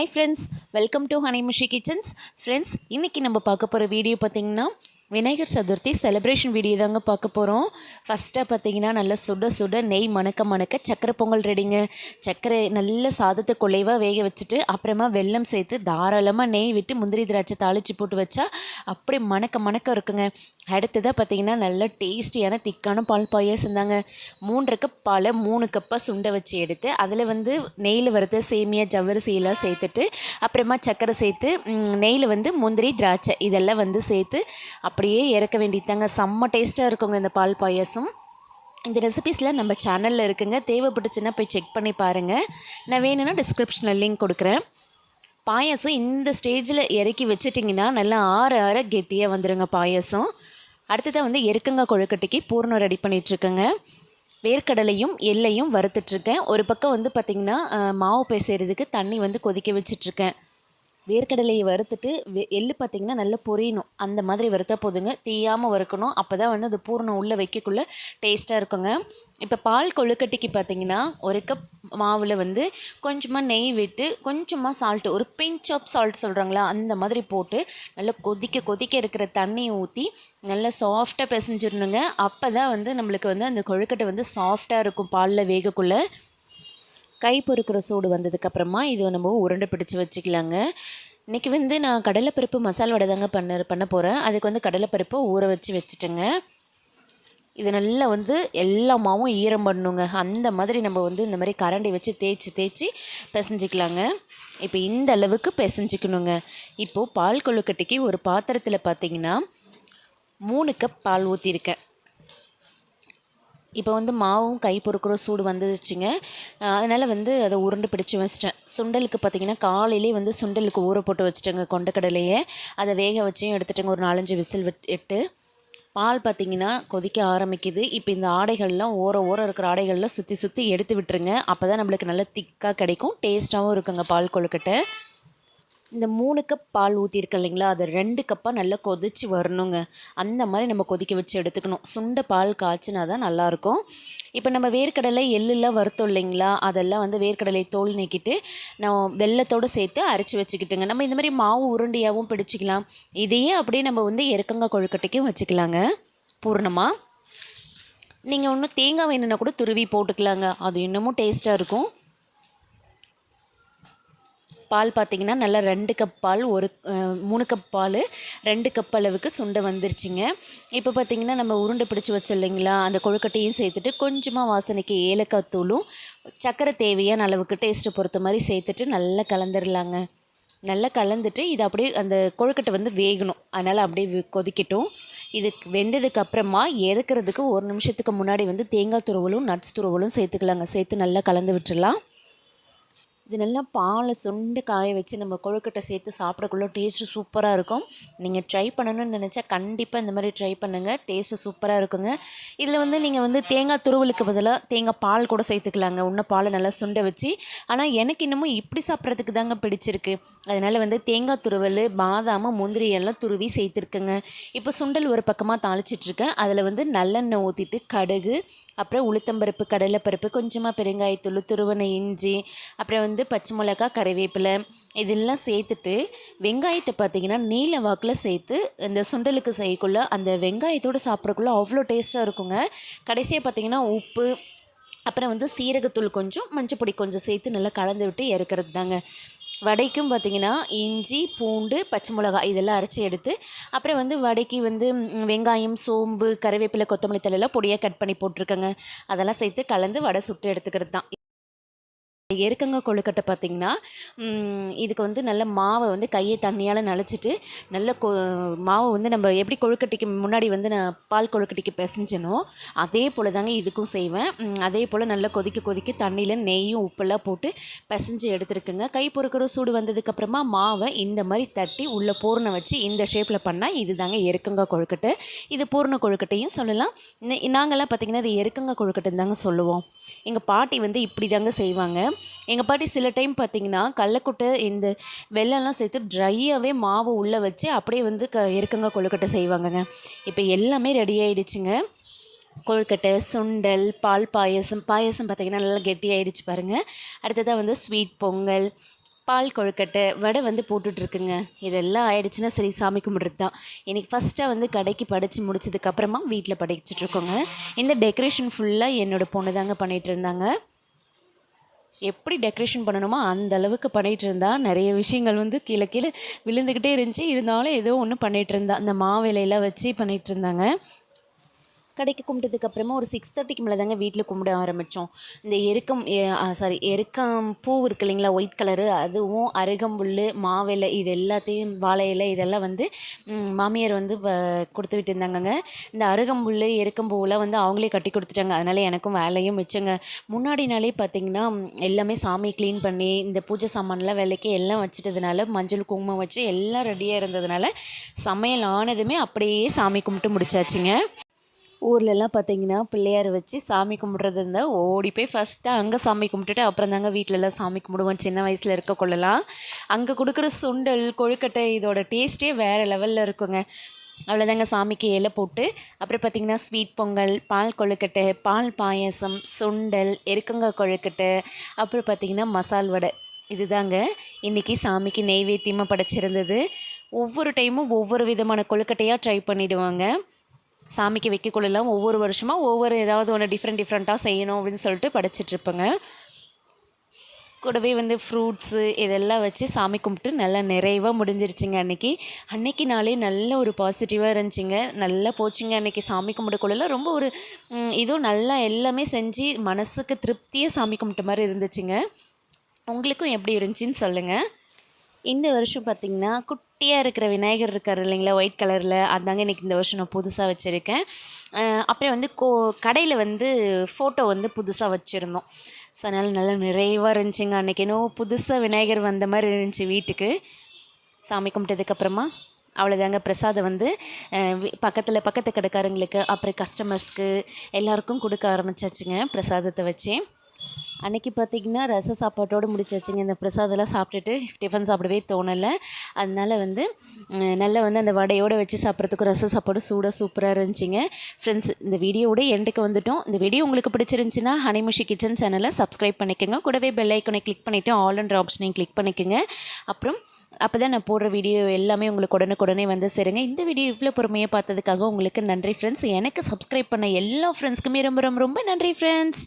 Hi friends welcome to ஹனிமிஷி kitchens friends இன்றைக்கி நம்ம பார்க்க போகிற வீடியோ பார்த்திங்கன்னா விநாயகர் சதுர்த்தி செலிப்ரேஷன் வீடியோ தாங்க பார்க்க போகிறோம் ஃபஸ்ட்டாக பார்த்தீங்கன்னா நல்லா சுட சுட நெய் மணக்க மணக்க சக்கரை பொங்கல் ரெடிங்க சர்க்கரை நல்ல சாதத்தை குலைவாக வேக வச்சுட்டு அப்புறமா வெல்லம் சேர்த்து தாராளமாக நெய் விட்டு முந்திரி திராட்சை தாளித்து போட்டு வச்சா அப்படியே மணக்க மணக்க இருக்குங்க. அடுத்ததாக பார்த்தீங்கன்னா நல்ல டேஸ்டியான திக்கான பால் பாயாசம் தாங்க. மூன்று கப் பாலை மூணு கப்பாக சுண்டை வச்சு எடுத்து அதில் வந்து நெய்யில் வறுத்த சேமியா ஜவ்வரிசி எல்லாம் சேர்த்துட்டு அப்புறமா சக்கரை சேர்த்து நெய்யில் வந்து முந்திரி திராட்சை இதெல்லாம் வந்து சேர்த்து அப்படியே இறக்க வேண்டியதாங்க செம்ம டேஸ்ட்டாக இருக்குங்க இந்த பால் பாயாசம். இந்த ரெசிபீஸில் நம்ம சேனலில் இருக்குங்க. தேவைப்பட்டுச்சுன்னா போய் செக் பண்ணி பாருங்கள் நான் வேணும்னா டிஸ்கிரிப்ஷனில் லிங்க் கொடுக்குறேன். பாயாசம் இந்த ஸ்டேஜில் இறக்கி வச்சிட்டிங்கன்னா நல்லா ஆற ஆற கெட்டியாக வந்துடுங்க பாயாசம். அடுத்ததாக வந்து எருக்கங்க கொழுக்கட்டைக்கு பூர்ணம் ரெடி பண்ணிகிட்ருக்கேங்க வேர்க்கடலையும் எள்ளையும் வறுத்துட்ருக்கேன் ஒரு பக்கம் வந்து பார்த்திங்கன்னா மாவு பேசுறதுக்கு தண்ணி வந்து கொதிக்க வச்சிட்ருக்கேன் வேர்க்கடலையை வறுத்துட்டு வெ எள்ளு பார்த்திங்கன்னா நல்லா பொரியணும். அந்த மாதிரி வறுத்தா போதுங்க. தீயாமல் வறுக்கணும். அப்போ தான் வந்து அது பூர்ணம் உள்ளே வைக்கக்குள்ளே டேஸ்ட்டாக இருக்குங்க. இப்போ பால் கொழுக்கட்டைக்கு பார்த்தீங்கன்னா ஒரு கப் மாவில் வந்து கொஞ்சமாக நெய் விட்டு கொஞ்சமாக சால்ட்டு ஒரு பிஞ்ச் ஆஃப் சால்ட் சொல்கிறாங்களா அந்த மாதிரி போட்டு நல்லா கொதிக்க கொதிக்க இருக்கிற தண்ணியை ஊற்றி நல்லா சாஃப்டாக பிசைஞ்சிடணுங்க. அப்போ தான் வந்து நம்மளுக்கு வந்து அந்த கொழுக்கட்டை வந்து சாஃப்டாக இருக்கும் பாலில் வேகக்குள்ளே. கை பொறுக்கிற சூடு வந்ததுக்கப்புறமா இதை நம்ம உருண்டை பிடிச்சி வச்சுக்கலாங்க. இன்றைக்கி வந்து நான் கடலைப்பருப்பு மசால் வடை தாங்க பண்ண பண்ண போகிறேன் அதுக்கு வந்து கடலைப்பருப்பை ஊற வச்சு வச்சுட்டேங்க. இது நல்லா வந்து எல்லா மாவும் ஈரம் பண்ணணுங்க. அந்த மாதிரி நம்ம வந்து இந்த மாதிரி கரண்டி வச்சு தேய்ச்சி தேய்ச்சி பிசைஞ்சிக்கலாங்க. இப்போ இந்த அளவுக்கு பிசைஞ்சிக்கணுங்க. இப்போது பால் கொழுக்கட்டைக்கு ஒரு பாத்திரத்தில் பார்த்தீங்கன்னா மூணு கப் பால் ஊற்றிருக்கேன் இப்போ வந்து மாவும் கை பொறுக்கிற சூடு வந்துடுச்சுங்க அதனால் வந்து அதை உருண்டு பிடிச்சி வச்சிட்டேன். சுண்டலுக்கு பார்த்தீங்கன்னா காலையிலே வந்து சுண்டலுக்கு ஊற போட்டு வச்சுட்டேங்க கொண்டக்கடலையே. அதை வேக வச்சும் எடுத்துட்டேங்க ஒரு நாலஞ்சு விசில் விட்டு பால் பார்த்தீங்கன்னா கொதிக்க ஆரம்பிக்குது. இப்போ இந்த ஆடைகள்லாம் ஓர ஓரம் இருக்கிற ஆடைகள்லாம் சுற்றி சுற்றி எடுத்து விட்டுருங்க. அப்போ தான் நம்மளுக்கு நல்லா திக்காக கிடைக்கும். டேஸ்ட்டாகவும் இருக்குங்க பால் கொழுக்கட்டை. இந்த மூணு கப் பால் ஊற்றிருக்கு இல்லைங்களா? அது ரெண்டு கப்பாக நல்லா கொதிச்சு வரணுங்க. அந்த மாதிரி நம்ம கொதிக்க வச்சு எடுத்துக்கணும். சுண்ட பால் காய்ச்சினா தான் நல்லாயிருக்கும். இப்போ நம்ம வேர்க்கடலை எள்ளுலாம் வறுத்தோம் இல்லைங்களா? அதெல்லாம் வந்து வேர்க்கடலை தோல் நீக்கிட்டு நான் வெள்ளத்தோடு சேர்த்து அரைச்சி வச்சுக்கிட்டுங்க. நம்ம இந்த மாதிரி மாவு உருண்டையாகவும் பிடிச்சிக்கலாம். இதையே அப்படியே நம்ம வந்து எருக்கங்காய் கொழுக்கட்டைக்கும் வச்சுக்கலாங்க. பூர்ணமாக நீங்கள் ஒன்று தேங்காய் வேணும்னா கூட துருவி போட்டுக்கலாங்க. அது இன்னமும் டேஸ்ட்டாக இருக்கும். பால் பார்த்தீங்கன்னா நல்லா ரெண்டு கப் பால் ஒரு மூணு கப் பால் ரெண்டு கப் அளவுக்கு சுண்டை வந்துருச்சுங்க. இப்போ பார்த்தீங்கன்னா நம்ம உருண்டை பிடிச்சி வச்சோம் இல்லைங்களா அந்த கொழுக்கட்டையும் சேர்த்துட்டு கொஞ்சமாக வாசனைக்கு ஏலக்காய் தூளும் சர்க்கரை தேவையான அளவுக்கு டேஸ்ட்டு பொறுத்த மாதிரி சேர்த்துட்டு நல்லா கலந்துடலாங்க நல்லா கலந்துட்டு இது அப்படியே அந்த கொழுக்கட்டை வந்து வேகணும். அதனால் அப்படியே கொதிக்கட்டும். இது வெந்ததுக்கு அப்புறமா எடுக்கிறதுக்கு ஒரு நிமிஷத்துக்கு முன்னாடி வந்து தேங்காய் துருவலும் நட்ஸ் துருவலும் சேர்த்துக்கலாங்க. சேர்த்து நல்லா கலந்து விட்டுடலாம் இது நல்லா பாலை சுண்டு காய வச்சு நம்ம கொழுக்கட்டை சேர்த்து சாப்பிடக்குள்ள டேஸ்ட்டு சூப்பராக இருக்கும். நீங்கள் ட்ரை பண்ணணும்னு நினச்சா கண்டிப்பாக இந்த மாதிரி ட்ரை பண்ணுங்கள் டேஸ்ட்டு சூப்பராக இருக்குங்க. இதில் வந்து நீங்கள் வந்து தேங்காய் துருவலுக்கு பதிலாக தேங்காய் பால் கூட சேர்த்துக்கலாங்க. இன்னும் பாலை நல்லா சுண்டை வச்சு. ஆனால் எனக்கு இன்னமும் இப்படி சாப்பிட்றதுக்கு தாங்க பிடிச்சிருக்கு. அதனால் வந்து தேங்காய் துருவல் பாதாம முந்திரி எல்லாம் துருவி சேர்த்துருக்குங்க. இப்போ சுண்டல் ஒரு பக்கமாக தாளிச்சிட்ருக்கேன். அதில் வந்து நல்லெண்ணெய் ஊற்றிட்டு கடுகு அப்புறம் உளுத்தம்பருப்பு கடலைப்பருப்பு கொஞ்சமாக பெருங்காயத்தூள் துருவனை இஞ்சி அப்புறம் வந்து பச்சை மிளகா கறிவேப்பிலை இதெல்லாம் சேர்த்துட்டு வெங்காயத்தை பார்த்தீங்கன்னா நீல வாக்கில் சேர்த்து இந்த சுண்டலுக்கு செய்யக்குள்ள அந்த வெங்காயத்தோடு சாப்பிட்றக்குள்ள அவ்வளோ டேஸ்ட்டாக இருக்குங்க. கடைசியாக பார்த்தீங்கன்னா உப்பு அப்புறம் வந்து சீரகத்தூள் கொஞ்சம் மஞ்சப்பொடி கொஞ்சம் சேர்த்து நல்லா கலந்து விட்டு இறக்குறது தாங்க வடைக்கும் பார்த்தீங்கன்னா இஞ்சி பூண்டு பச்சை மிளகாய் இதெல்லாம் அரைச்சி எடுத்து அப்புறம் வந்து வடைக்கு வந்து வெங்காயம் சோம்பு கருவேப்பிலை கொத்தமல்லி தலையெல்லாம் பொடியாக கட் பண்ணி போட்டிருக்கேங்க. அதெல்லாம் சேர்த்து கலந்து வடை சுட்டு எடுத்துக்கிறது தான் எருக்கங்காய் கொழுக்கட்டை பார்த்திங்கன்னா இதுக்கு வந்து நல்ல மாவை வந்து கையை தண்ணியால் நனைச்சிட்டு நல்ல கொ மாவை வந்து நம்ம எப்படி கொழுக்கட்டைக்கு முன்னாடி வந்து நான் பால் கொழுக்கட்டைக்கு பிசைஞ்சனோ அதே போல் தாங்க இதுக்கும் செய்வேன். அதே போல் நல்லா கொதிக்க கொதிக்க தண்ணியில் நெய்யும் உப்பெல்லாம் போட்டு பிசைஞ்சு எடுத்துருக்குங்க. கை பொறுக்கிற சூடு வந்ததுக்கப்புறமா மாவை இந்த மாதிரி தட்டி உள்ளே பூர்ணம் வச்சு இந்த ஷேப்பில் பண்ணால் இது தாங்க எருக்கங்க கொழுக்கட்டை. இது பூர்ண கொழுக்கட்டையும் சொல்லலாம். நாங்கள்லாம் பார்த்திங்கன்னா பார்த்தீங்கன்னா இது எருக்கங்க கொழுக்கட்டைன்னு தாங்க சொல்லுவோம். எங்கள் பாட்டி வந்து இப்படி தாங்க செய்வாங்க. எங்கள் பாட்டி சில டைம் பார்த்தீங்கன்னா கடலக்கொட்டை இந்த வெள்ளம்லாம் சேர்த்து ட்ரையாகவே மாவு உள்ளே வச்சு அப்படியே வந்து க இருக்குங்க கொழுக்கட்டை செய்வாங்கங்க. இப்போ எல்லாமே ரெடி ஆகிடுச்சுங்க கொழுக்கட்டை சுண்டல் பால் பாயசம் பாயசம் பார்த்தீங்கன்னா நல்லா கெட்டியாயிடுச்சு பாருங்கள் அடுத்ததாக வந்து ஸ்வீட் பொங்கல் பால் கொழுக்கட்டை வடை வந்து போட்டுட்ருக்குங்க. இதெல்லாம் ஆயிடுச்சுன்னா சரி சாமி கும்பிட்றது தான் இன்றைக்கி ஃபஸ்ட்டாக வந்து கடைக்கு படித்து முடிச்சதுக்கப்புறமா வீட்டில் படிச்சுட்ருக்கோங்க. இந்த டெக்கரேஷன் ஃபுல்லாக என்னோடய பொண்ணு தாங்க பண்ணிகிட்டு இருந்தாங்க எப்படி டெக்கரேஷன் பண்ணணுமோ அந்த அளவுக்கு பண்ணிகிட்டு இருந்தா நிறைய விஷயங்கள் வந்து கீழே கீழே விழுந்துக்கிட்டே இருந்துச்சு. இருந்தாலும் ஏதோ ஒன்று பண்ணிகிட்டு இருந்தா. அந்த மாவிலையெல்லாம் வச்சு பண்ணிகிட்டு இருந்தாங்க. கடைக்கு கும்பிட்டதுக்கு அப்புறமா ஒரு சிக்ஸ் தேர்ட்டிக்கு மேலே தாங்க வீட்டில் கும்பிட ஆரம்பித்தோம் இந்த எருக்கம் சாரி எருக்கம் பூ இருக்கு இல்லைங்களா ஒயிட் கலரு அதுவும் அருகம்புல் மாவிலை இது எல்லாத்தையும் வாழை இலை இதெல்லாம் வந்து மாமியார் வந்து வ- கொடுத்து விட்டு இருந்தாங்கங்க இந்த அருகம்புல் எருக்கம்பூவெலாம் வந்து அவங்களே கட்டி கொடுத்துட்டாங்க. அதனால எனக்கும் வேலையும் மிச்சங்க. முன்னாடி நாளே பார்த்தீங்கன்னா எல்லாமே சாமி க்ளீன் பண்ணி இந்த பூஜை சாமான்லாம் வேலைக்கு எல்லாம் வச்சுட்டதுனால மஞ்சள் குங்குமம் வச்சு எல்லாம் ரெடியாக இருந்ததுனால சமையல் ஆனதுமே அப்படியே சாமி கும்பிட்டு முடிச்சாச்சுங்க. ஊர்லெல்லாம் பார்த்தீங்கன்னா பிள்ளையார் வச்சு சாமி கும்பிட்றது இருந்தால் ஓடி போய் ஃபஸ்ட்டு அங்கே சாமி கும்பிட்டுட்டு அப்புறம் தாங்க வீட்டிலலாம் சாமி கும்பிடுவோம். சின்ன வயசில் இருக்க கொள்ளலாம். அங்கே கொடுக்குற சுண்டல் கொழுக்கட்டை இதோட டேஸ்ட்டே வேறு லெவலில் இருக்குங்க. அவ்வளோதாங்க சாமிக்கு இலை போட்டு அப்புறம் பார்த்திங்கன்னா ஸ்வீட் பொங்கல் பால் கொழுக்கட்டை பால் பாயாசம் சுண்டல் எருக்கங்காய் கொழுக்கட்டை அப்புறம் பார்த்திங்கன்னா மசால் வடை. இதுதாங்க இன்றைக்கி சாமிக்கு நெய்வேத்தியமாக படைச்சிருந்தது. ஒவ்வொரு டைமும் ஒவ்வொரு விதமான கொழுக்கட்டையாக ட்ரை பண்ணிவிடுவாங்க சாமிக்கு வைக்கக்குள்ளெல்லாம் ஒவ்வொரு வருஷமாக ஒவ்வொரு ஏதாவது ஒன்று டிஃப்ரெண்ட் டிஃப்ரெண்ட்டாக செய்யணும் அப்படின்னு சொல்லிட்டு படிச்சிட்ருப்பேங்க கூடவே வந்து ஃப்ரூட்ஸு இதெல்லாம் வச்சு சாமி கும்பிட்டு நல்லா நிறைவாக முடிஞ்சிருச்சுங்க அன்றைக்கி அன்னைக்கு நாளே நல்ல ஒரு பாசிட்டிவாக இருந்துச்சுங்க. நல்லா போச்சுங்க அன்றைக்கி சாமி கும்பிடக்குள்ளெல்லாம் ரொம்ப ஒரு இதுவும் நல்லா எல்லாமே செஞ்சு மனசுக்கு திருப்தியாக சாமி கும்பிட்ட மாதிரி இருந்துச்சுங்க. உங்களுக்கும் எப்படி இருந்துச்சின்னு சொல்லுங்கள் இந்த வருஷம் பார்த்திங்கன்னா குட்டியாக இருக்கிற விநாயகர் இருக்கார் இல்லைங்களா? ஒயிட் கலரில் அதாங்க இன்றைக்கி இந்த வருஷம் நான் புதுசாக வச்சுருக்கேன். அப்புறம் வந்து கோ கடையில் வந்து ஃபோட்டோ வந்து புதுசாக வச்சுருந்தோம். ஸோ அதனால் நல்லா நிறைவாக இருந்துச்சுங்க. அன்றைக்கி என்னோ புதுசாக விநாயகர் வந்த மாதிரி இருந்துச்சு வீட்டுக்கு. சாமி கும்பிட்டதுக்கப்புறமா அவ்வளோதாங்க பிரசாதம் வந்து பக்கத்தில் பக்கத்து கடைக்காரங்களுக்கு அப்புறம் கஸ்டமர்ஸ்க்கு எல்லாருக்கும் கொடுக்க ஆரம்பிச்சாச்சுங்க. பிரசாதத்தை வச்சு. அன்றைக்கி பார்த்தீங்கன்னா ரச சாப்பாட்டோடு முடிச்சாச்சுங்க. இந்த பிரசாதம்லாம் சாப்பிட்டுட்டு டிஃபன் சாப்பிடவே தோணலை. அதனால் வந்து நல்லா வந்து அந்த வடையோடு வச்சு சாப்பிட்றதுக்கு ரச சாப்பாடு சூடாக சூப்பராக இருந்துச்சுங்க. ஃப்ரெண்ட்ஸ் இந்த வீடியோவோட எண்டுக்கு வந்துட்டோம். இந்த வீடியோ உங்களுக்கு பிடிச்சிருந்துச்சுன்னா ஹனிமுஷி கிச்சன் சேனலை சப்ஸ்கிரைப் பண்ணிக்கோங்க. கூடவே பெல் ஐக்கனை கிளிக் பண்ணிவிட்டு ஆல் அண்ட் ஆப்ஷனையும் கிளிக் பண்ணிக்கோங்க. அப்புறம் அப்போ தான் நான் போடுற வீடியோ எல்லாமே உங்களுக்கு உடனுக்குடனே வந்து சேருங்க. இந்த வீடியோ இவ்வளோ பொறுமையாக பார்த்ததுக்காக உங்களுக்கு நன்றி ஃப்ரெண்ட்ஸ் எனக்கு சப்ஸ்கிரைப் பண்ண எல்லா ஃப்ரெண்ட்ஸ்க்குமே ரொம்ப ரொம்ப ரொம்ப நன்றி ஃப்ரெண்ட்ஸ்